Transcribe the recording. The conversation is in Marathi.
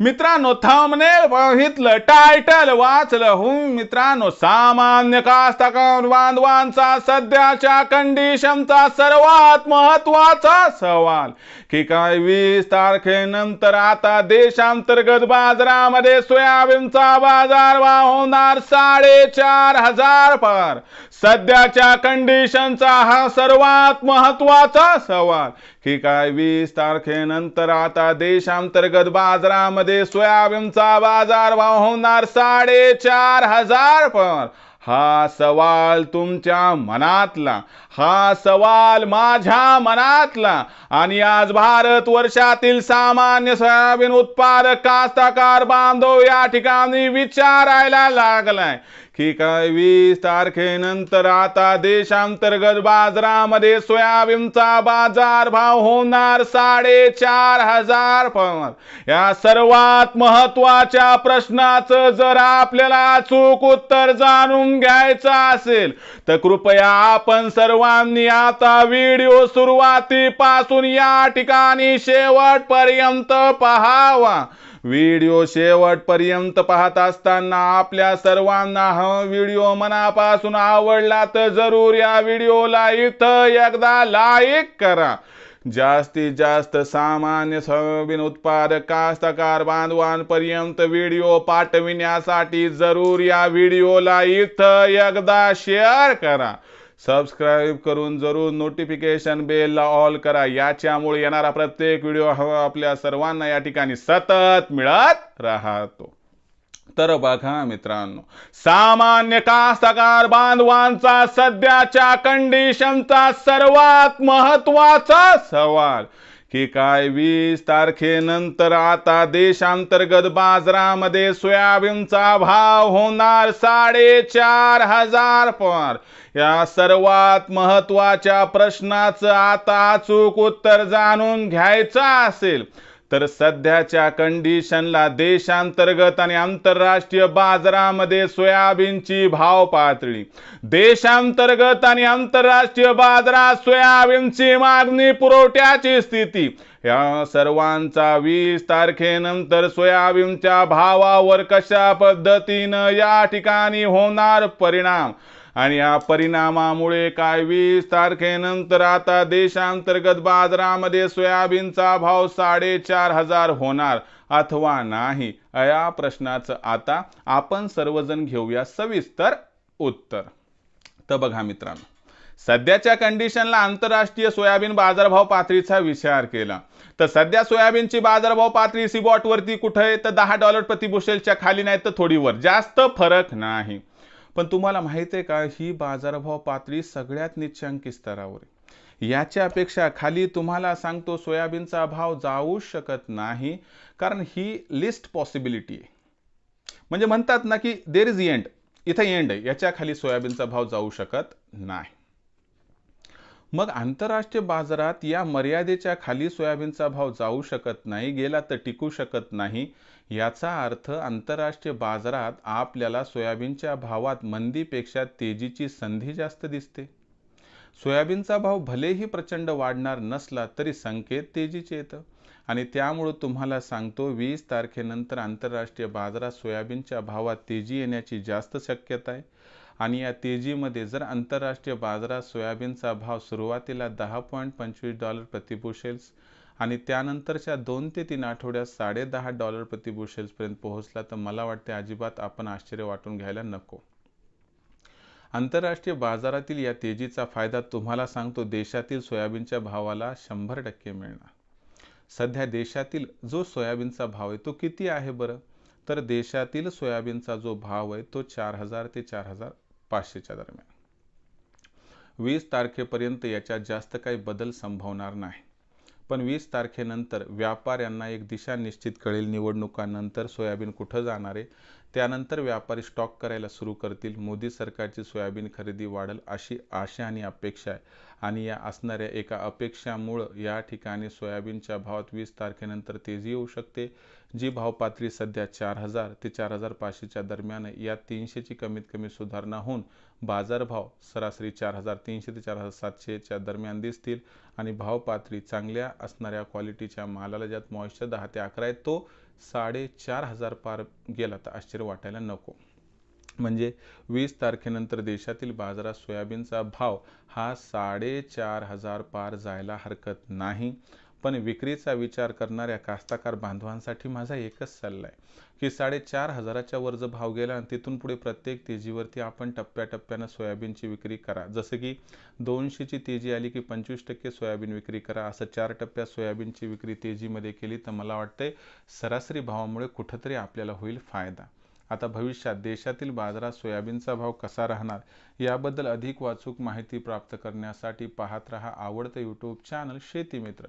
मित्रांनो थंबनेल बघितलं टायटल वाचलं. हुं मित्रांनो सामान्य कास्तकार बांधवांचा सध्याच्या कंडिशनचा सर्वात महत्त्वाचा सवाल. की काय वीस तारखेनंतर आता देशांतर्गत बाजारामध्ये सोयाबीनचा बाजार वा होणार साडेचार हजार पार. सध्याच्या कंडिशनचा हा सर्वात महत्त्वाचा सवाल. ठीक काय वीस तारखेनंतर आता देशांतर्गत बाजारामध्ये सोयाबीनचा बाजार भाव होणार साडेचार हजार पण हा सवाल तुमच्या मनातला हा सवाल माझ्या मनातला. आणि आज भारत वर्षातील सामान्य सोयाबीन उत्पादक कास्तकार बांधव या ठिकाणी विचारायला लागलाय. की काय वीस तारखेनंतर आता देशांतर्गत बाजारामध्ये सोयाबीनचा बाजार भाव होणार साडेचार हजार या सर्वात महत्त्वाच्या प्रश्नाचं जर आपल्याला चूक उत्तर जाणून घ्यायचं असेल तर कृपया आपण सर्वांनी आता व्हिडिओ सुरुवातीपासून या ठिकाणी शेवटपर्यंत पहावा. व्हिडिओ शेवटपर्यंत पाहत असताना आपल्या सर्वांना हा व्हिडिओ मनापासून आवडला तर जरूर या व्हिडिओला इथं एकदा लाईक करा. जास्तीत जास्त सामान्य सोयाबीन उत्पादक कास्तकार बांधवांपर्यंत व्हिडिओ पाठविण्यासाठी जरूर या व्हिडिओला इथं एकदा शेअर करा. सबस्क्राईब करून जरूर नोटिफिकेशन बेलला ऑल करा. याच्यामुळे येणारा प्रत्येक व्हिडिओ हा आपल्या सर्वांना या ठिकाणी सतत मिळत राहतो. तर बघा मित्रांनो सामान्य कास्तकार बांधवांचा सध्याच्या कंडिशनचा सर्वात महत्त्वाचा सवाल की काय वीस तारखेनंतर आता देशांतर्गत बाजारामध्ये सोयाबीनचा भाव होणार साडेचार हजार. पर या सर्वात महत्त्वाच्या प्रश्नाचं आता अचूक उत्तर जाणून घ्यायचं असेल. तर सध्याच्या कंडिशनला देशांतर्गत आणि आंतरराष्ट्रीय बाजारामध्ये सोयाबीनची भाव पातळी. देशांतर्गत आणि आंतरराष्ट्रीय बाजारात सोयाबीनची मागणी पुरवठ्याची स्थिती. या सर्वांचा वीस तारखेनंतर सोयाबीनच्या भावावर कशा पद्धतीनं या ठिकाणी होणार परिणाम? आणि या परिणामामुळे काय? वीस तारखेनंतर आता देशांतर्गत बाजारामध्ये सोयाबीनचा भाव साडेचार हजार होणार अथवा नाही? या प्रश्नाचं आता आपण सर्वजण घेऊया सविस्तर उत्तर. तर बघा मित्रांनो सध्याच्या कंडिशनला आंतरराष्ट्रीय सोयाबीन बाजारभाव पातळीचा विचार केला. तर सध्या सोयाबीनची बाजारभाव पातळी सिबॉट वरती कुठे आहे? तर दहा डॉलर प्रति बुशेलच्या खाली नाही तर थोडीवर जास्त फरक नाही. पण तुम्हाला माहिती आहे का ही बाजारभाव पातळी सगळ्यात निच्चांकी स्तरावर आहे. याच्या अपेक्षा खाली तुम्हाला सांगतो सोयाबीनचा भाव जाऊ शकत नाही कारण ही लिस्ट पॉसिबिलिटी आहे. म्हणजे म्हणतात ना की देर इज एंड इथं एंड आहे. याच्या खाली सोयाबीनचा भाव जाऊ शकत नाही. मग आंतरराष्ट्रीय बाजारात या मर्यादेच्या खाली सोयाबीनचा भाव जाऊ शकत नाही गेला तर टिकू शकत नाही. याचा अर्थ आंतरराष्ट्रीय बाजारात आपल्याला सोयाबीनच्या भावात मंदीपेक्षा तेजीची संधी जास्त दिसते. सोयाबीनचा भाव भलेही प्रचंड वाढणार नसला तरी संकेत तेजीचे येतं. आणि त्यामुळं तुम्हाला सांगतो वीस तारखेनंतर आंतरराष्ट्रीय बाजारात सोयाबीनच्या भावात तेजी येण्याची जास्त शक्यता आहे. आणि या तेजीमध्ये जर आंतरराष्ट्रीय बाजारात सोयाबीनचा भाव सुरुवातीला दहा पॉईंट पंचवीस डॉलर प्रतिबुशेल्स आणि त्यानंतरच्या दोन ते तीन आठवड्यात साडे दहा डॉलर प्रतिबुशेल्सपर्यंत पोहोचला तर मला वाटते अजिबात आपण आश्चर्य वाटून घ्यायला नको. आंतरराष्ट्रीय बाजारातील या तेजीचा फायदा तुम्हाला सांगतो देशातील सोयाबीनच्या भावाला शंभर टक्के मिळणार. सध्या देशातील जो सोयाबीनचा भाव आहे तो किती आहे बरं? तर देशातील सोयाबीनचा जो भाव आहे तो चार हजार ते चार हजार पाचशेच्या दरम्यान. वीस तारखेपर्यंत याच्यात जास्त काही बदल संभवणार नाही. पण वीस तारखेनंतर व्यापाऱ्यांना एक दिशा निश्चित कळेल. निवडणुकांनंतर सोयाबीन कुठं जाणार आहे? त्यानंतर व्यापारी स्टॉक करायला सुरू करतील. मोदी सरकारची सोयाबीन खरेदी वाढेल अशी आशा आणि अपेक्षा आहे. आणि या असणाऱ्या एका अपेक्षामुळं या ठिकाणी सोयाबीनच्या भावात वीस तारखेनंतर तेजी येऊ शकते. जी भावपातळी सध्या चार हजार ते चार हजार पाचशेच्या दरम्यान या तीनशेची कमीत कमी सुधारणा होऊन बाजारभाव सरासरी चार हजार तीनशे ते चार हजार सातशेच्या दरम्यान दिसतील. आणि भावपातळी चांगल्या असणाऱ्या क्वालिटीच्या मालाला ज्यात मॉइश्चर दहा ते अकरा आहे तो साडेचार हजार पार गेला तर आश्चर्य वाटायला नको. म्हणजे वीस तारखेनंतर देशातील बाजारात सोयाबीनचा भाव हा साडेचार हजार पार जायला हरकत नाही. पण विक्रीचा विचार करणाऱ्या कास्ताकार बांधवांसाठी माझा एकच सल्ला आहे की साडेचार हजाराच्या वर जर भाव गेला आणि तिथून पुढे प्रत्येक तेजीवरती आपण टप्प्याटप्प्यानं सोयाबीनची विक्री करा. जसं की दोनशेची तेजी आली की पंचवीस टक्के सोयाबीन विक्री करा. असं चार टप्प्यात सोयाबीनची विक्री तेजीमध्ये केली तर मला वाटतंय सरासरी भावामुळे कुठंतरी आपल्याला होईल फायदा. आता भविष्यात देशातील बाजारात सोयाबीनचा भाव कसा राहणार याबद्दल अधिक वाचूक माहिती प्राप्त करण्यासाठी पाहत रहा आवडतं यूट्यूब चॅनल शेतीमित्र